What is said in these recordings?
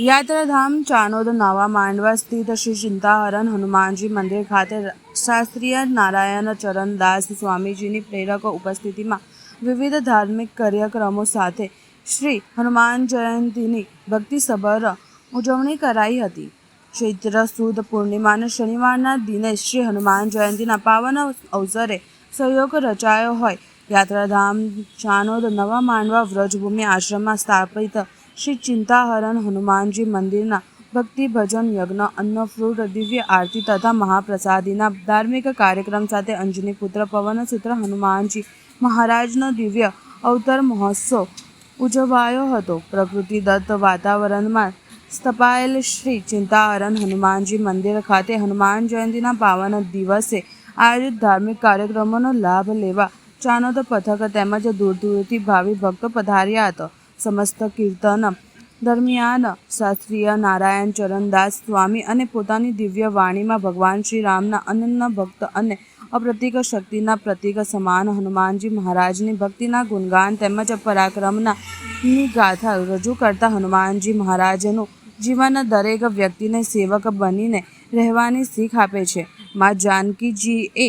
યાત્રાધામ ચાનોદ નવા માંડવા સ્થિત શ્રી ચિંતાહરણ હનુમાનજી મંદિર ખાતે શાસ્ત્રીય નારાયણ ચરણદાસ સ્વામીજીની પ્રેરક ઉપસ્થિતિમાં વિવિધ ધાર્મિક કાર્યક્રમો સાથે શ્રી હનુમાન જયંતીની ભક્તિસભર ઉજવણી કરાઈ હતી. ચૈત્ર સુદ પૂર્ણિમાના શનિવારના દિને શ્રી હનુમાન જયંતીના પાવન અવસરે સહયોગ રચાયો હોય યાત્રાધામ ચાનોદ નવા માંડવા વ્રજભૂમિ આશ્રમમાં સ્થાપિત શ્રી ચિંતાહરણ હનુમાનજી મંદિરના ભક્તિ ભજન યજ્ઞ, અન્ન, ફ્રૂટ, દિવ્ય આરતી તથા મહાપ્રસાદીના ધાર્મિક કાર્યક્રમ સાથે અંજની પુત્ર પવનસૂત્ર હનુમાનજી મહારાજનો દિવ્ય અવતર મહોત્સવ ઉજવાયો હતો. પ્રકૃતિદત્ત વાતાવરણમાં સ્થપાયેલ શ્રી ચિંતાહરણ હનુમાનજી મંદિર ખાતે હનુમાન જયંતીના પાવન દિવસે આયોજિત ધાર્મિક કાર્યક્રમોનો લાભ લેવા ચાનોદ પથક તેમજ દૂર દૂરથી ભાવિ ભક્તો પધાર્યા હતા. સમસ્ત કીર્તન દરમિયાન શાસ્ત્રીય નારાયણ ચરણદાસ સ્વામી અને પોતાની દિવ્ય વાણીમાં ભગવાન શ્રી રામના અનન્ય ભક્ત અને અપ્રતિક શક્તિના પ્રતિક સમાન હનુમાનજી મહારાજની ભક્તિના ગુણગાન તેમજ પરાક્રમના ની ગાથા રજૂ કરતા હનુમાનજી મહારાજનું જીવન દરેક વ્યક્તિને સેવક બનીને રહેવાની શીખ આપે છે. મા જાનકીજીએ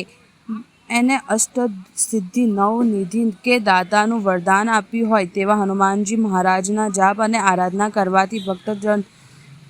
એને અષ્ટ સિદ્ધિ નવ નિધિ કે દાતાનું વરદાન આપ્યું હોય તેવા હનુમાનજી મહારાજના જાપ અને આરાધના કરવાથી ભક્તજન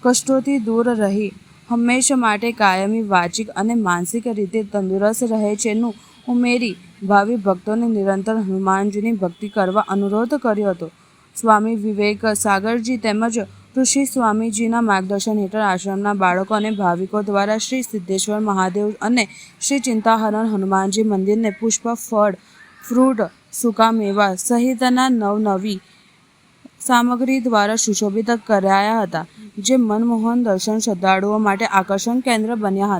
કષ્ટોથી દૂર રહી, હંમેશા માટે કાયમી, વાચિક અને માનસિક રીતે તંદુરસ્ત રહે છે નું ઉમેરી ભાવિ ભક્તોને નિરંતર હનુમાનજીની ભક્તિ કરવા અનુરોધ કર્યો હતો. સ્વામી વિવેક સાગરજી તેમજ ઋષિ સ્વામીજીના માર્ગદર્શન હેઠળ આશ્રમના બાળકો અને ભાવિકો દ્વારા શ્રી સિદ્ધેશ્વર મહાદેવ અને શ્રી ચિંતાહરણ હનુમાનજી મંદિરને પુષ્પ, ફળ, ફ્રૂટ સૂકા મેવા સહિતના નવનવી સામગ્રી દ્વારા સુશોભિત કરાયા હતા, જે મનમોહન દર્શન શ્રદ્ધાળુઓ માટે આકર્ષણ કેન્દ્ર બન્યા